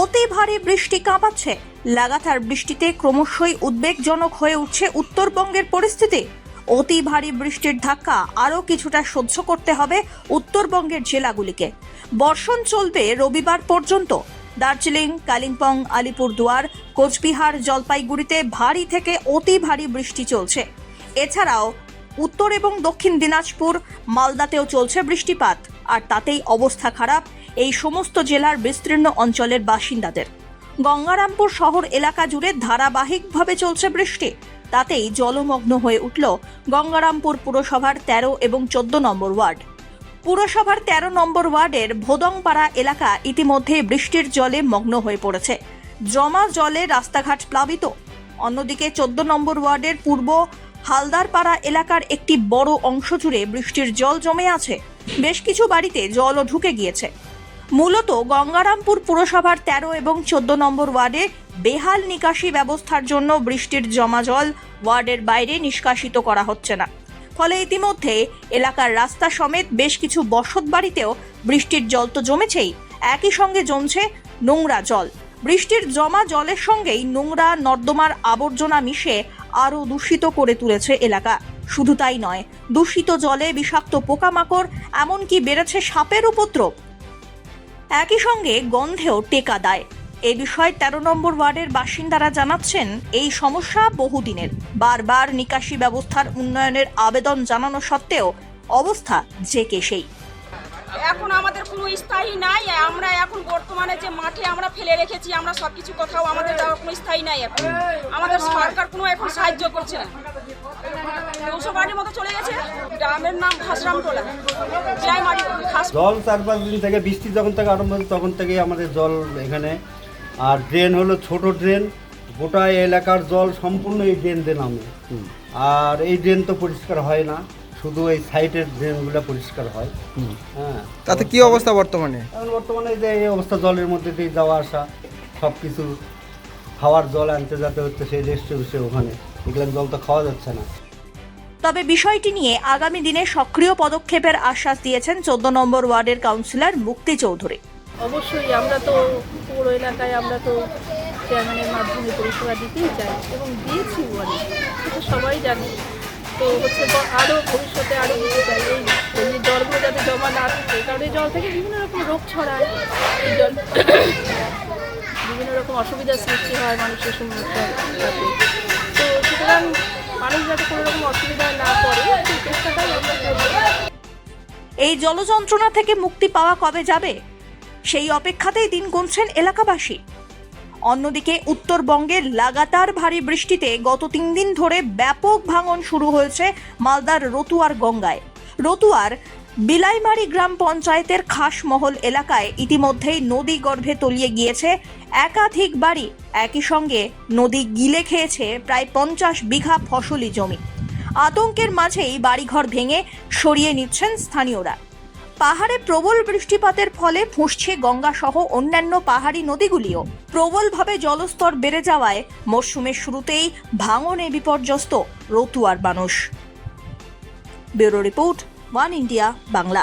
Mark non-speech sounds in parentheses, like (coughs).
অতি ভারী বৃষ্টি কাঁপাচ্ছে। লাগাতার বৃষ্টিতে ক্রমশই উদ্বেগজনক হয়ে উঠছে উত্তরবঙ্গের পরিস্থিতি। অতি ভারী বৃষ্টির ধাক্কা আরও কিছুটা সহ্য করতে হবে উত্তরবঙ্গের জেলাগুলিকে। বর্ষণ চলবে রবিবার পর্যন্ত। দার্জিলিং, কালিম্পং, আলিপুরদুয়ার, কোচবিহার, জলপাইগুড়িতে ভারী থেকে অতি ভারী বৃষ্টি চলছে। এছাড়াও উত্তর এবং দক্ষিণ দিনাজপুর, মালদাতেও চলছে বৃষ্টিপাত। আর তাতেই অবস্থা খারাপ এই সমস্ত জেলার বিস্তীর্ণ অঞ্চলের বাসিন্দাদের। গঙ্গারামপুর শহর এলাকা জুড়ে ধারাবাহিকভাবে চলছে বৃষ্টি। তাতেই জলমগ্ন হয়ে উঠল গঙ্গারামপুর পুরসভার তেরো এবং চোদ্দ নম্বর ওয়ার্ড। পুরসভার তেরো নম্বর ওয়ার্ডের ভোদংপাড়া এলাকা ইতিমধ্যে বৃষ্টির জলে মগ্ন হয়ে পড়েছে। জমা জলে রাস্তাঘাট প্লাবিত। অন্যদিকে চোদ্দ নম্বর ওয়ার্ডের পূর্ব হালদারপাড়া এলাকার একটি বড় অংশ জুড়ে বৃষ্টির জল জমে আছে। বেশ কিছু বাড়িতে জলও ঢুকে গিয়েছে। মূলত গঙ্গারামপুর পুরসভার তেরো এবং চোদ্দ নম্বর ওয়ার্ডে বেহাল নিকাশি ব্যবস্থার জন্য বৃষ্টির জমা জল ওয়ার্ডের বাইরে নিষ্কাশিত করা হচ্ছে না। ফলে ইতিমধ্যে এলাকার রাস্তা সমেত বেশ কিছু বসত বাড়িতেও বৃষ্টির জল তো জমেছেই, একই সঙ্গে জমছে নোংরা জল। বৃষ্টির জমা জলের সঙ্গেই নোংরা নর্দমার আবর্জনা মিশে আরও দূষিত করে তুলেছে এলাকা। শুধু তাই নয়, দূষিত জলে বিষাক্ত পোকামাকড়, এমনকি বেড়েছে সাপের উপদ্রব। একই সঙ্গে গন্ধেও টেকা দেয়। এ বিষয়ে তেরো নম্বর ওয়ার্ডের বাসিন্দারা জানাচ্ছেন, এই সমস্যা বহুদিনের। বারবার নিকাশি ব্যবস্থার উন্নয়নের আবেদন জানানো সত্ত্বেও অবস্থা যে কে সেই। এখন আমাদের কোনো স্থায়ী নাই আমরা এখন বর্তমানে যে মাঠে আমরা ফেলে রেখেছি আমরা সব কিছু কোথাও আমাদের দেওয়ার কোনো স্থায়ী নাই এখন। আমাদের সরকার কোনো এখন সাহায্য করছে না। দুশো বাড়ির মতো চলে গেছে গ্রামের নাম ঘাসরাম টোলা জয়মারি ঘাস জল চার পাঁচ দিন থেকে বৃষ্টি যখন থেকে আরম্ভ হয়েছে তখন থেকেই আমাদের জল এখানে। আর ড্রেন হলো ছোট ড্রেন গোটা এলাকার জল সম্পূর্ণ এই ড্রেন দিয়ে নামে। আর এই ড্রেন তো পরিষ্কার হয় না। শুধু এই সাইডের ড্রেনগুলো পরিষ্কার হয়। হ্যাঁ তাতে কি অবস্থা বর্তমানে? এখন বর্তমানে যে এই অবস্থা জলের মধ্যে দিয়ে যাওয়া আসা সব কিছু খাওয়ার জল আনতে যেতে হচ্ছে সেই রেস্টে বসে ওখানে। এগুলো জল তো খাওয়া যাচ্ছে না। তবে বিষয়টি নিয়ে আগামী দিনে সক্রিয় পদক্ষেপের আশ্বাস দিয়েছেন চোদ্দ নম্বর ওয়ার্ডের কাউন্সিলর মুক্তি চৌধুরী। অবশ্যই আমরা তো পৌর এলাকায় আমরা তো চেয়ারম্যানের মাধ্যমে পরিষেবা দিতেই চাই এবং দিয়েছি বলে সেটা সবাই জানে। তো হচ্ছে আরও ভবিষ্যতে আরও দিতে চাই। এই এই জলগুলো যাতে জমা না থাকে, কারণ এই জল থেকে বিভিন্ন রকম রোগ ছড়ায়। এই জল (coughs) বিভিন্ন রকম অসুবিধার সৃষ্টি হয় মানুষের সাথে। তো সুতরাং মানুষ যাতে কোনো রকম অসুবিধায় না পড়ে সেই চেষ্টাটাই আমরা এই জলযন্ত্রণা থেকে মুক্তি পাওয়া কবে যাবে? সেই অপেক্ষাতেই দিন গুনছেন এলাকাবাসী। অন্যদিকে উত্তরবঙ্গে লাগাতার ভারী বৃষ্টিতে গত তিন দিন ধরে ব্যাপক ভাঙন শুরু হয়েছে মালদার রতুয়ার গঙ্গায়। রতুয়ার বিলাইমারি গ্রাম পঞ্চায়েতের খাসমহল এলাকায় ইতিমধ্যেই নদী গর্ভে তলিয়ে গিয়েছে একাধিক বাড়ি। একই সঙ্গে নদী গিলে খেয়েছে প্রায় পঞ্চাশ বিঘা ফসলি জমি। আতঙ্কের মাঝেই বাড়িঘর ভেঙে সরিয়ে নিচ্ছেন স্থানীয়রা। পাহাড়ে প্রবল বৃষ্টিপাতের ফলে ফুঁসছে গঙ্গা সহ অন্যান্য পাহাড়ি নদীগুলিও। প্রবলভাবে জলস্তর বেড়ে যাওয়ায় মরশুমের শুরুতেই ভাঙনে বিপর্যস্ত রতুয়ার মানুষ bureau report, one India, Bangla.